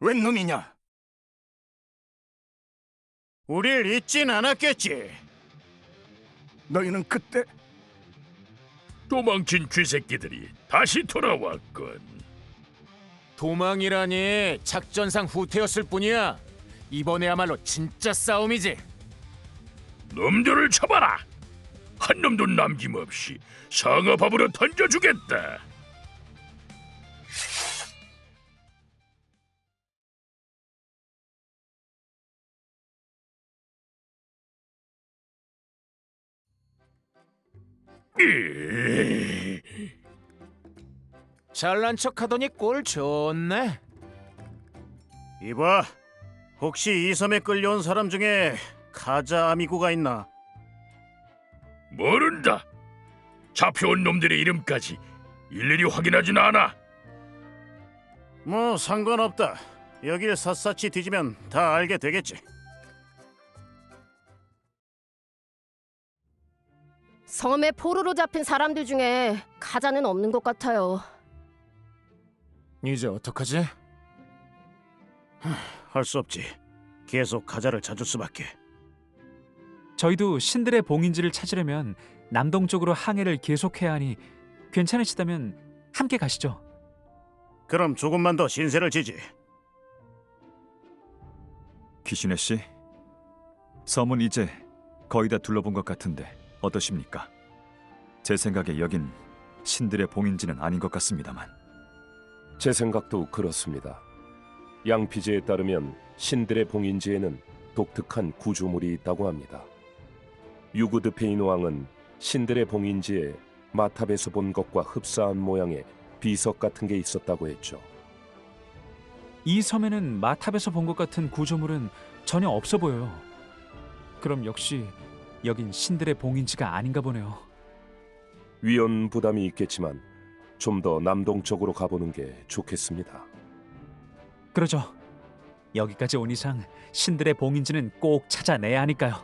웬 놈이냐? 우릴 잊진 않았겠지. 너희는 그때 도망친 쥐새끼들이 다시 돌아왔군. 도망이라니 작전상 후퇴였을 뿐이야. 이번에야말로 진짜 싸움이지. 놈들을 잡아라. 한 놈도 남김없이 상어밥으로 던져주겠다. 잘난 척하더니 꼴 좋네. 이봐. 혹시 이 섬에 끌려온 사람 중에 카자 아미고가 있나? 모른다. 잡혀온 놈들의 이름까지 일일이 확인하진 않아. 뭐 상관없다. 여길 샅샅이 뒤지면 다 알게 되겠지. 섬에 포로로 잡힌 사람들 중에 가자는 없는 것 같아요. 이제 어떡하지? 할 수 없지. 계속 가자를 찾을 수밖에. 저희도 신들의 봉인지를 찾으려면 남동쪽으로 항해를 계속해야 하니 괜찮으시다면 함께 가시죠. 그럼 조금만 더 신세를 지지. 귀신의 씨, 섬은 이제 거의 다 둘러본 것 같은데 어떠십니까? 제 생각에 여긴 신들의 봉인지는 아닌 것 같습니다만 제 생각도 그렇습니다. 양피제에 따르면 신들의 봉인지에는 독특한 구조물이 있다고 합니다. 유구드 페인 왕은 신들의 봉인지에 마탑에서 본 것과 흡사한 모양의 비석 같은 게 있었다고 했죠. 이 섬에는 마탑에서 본 것 같은 구조물은 전혀 없어 보여요. 그럼 역시 여긴 신들의 봉인지가 아닌가 보네요. 위험 부담이 있겠지만 좀 더 남동쪽으로 가보는 게 좋겠습니다. 그러죠. 여기까지 온 이상 신들의 봉인지는 꼭 찾아내야 하니까요.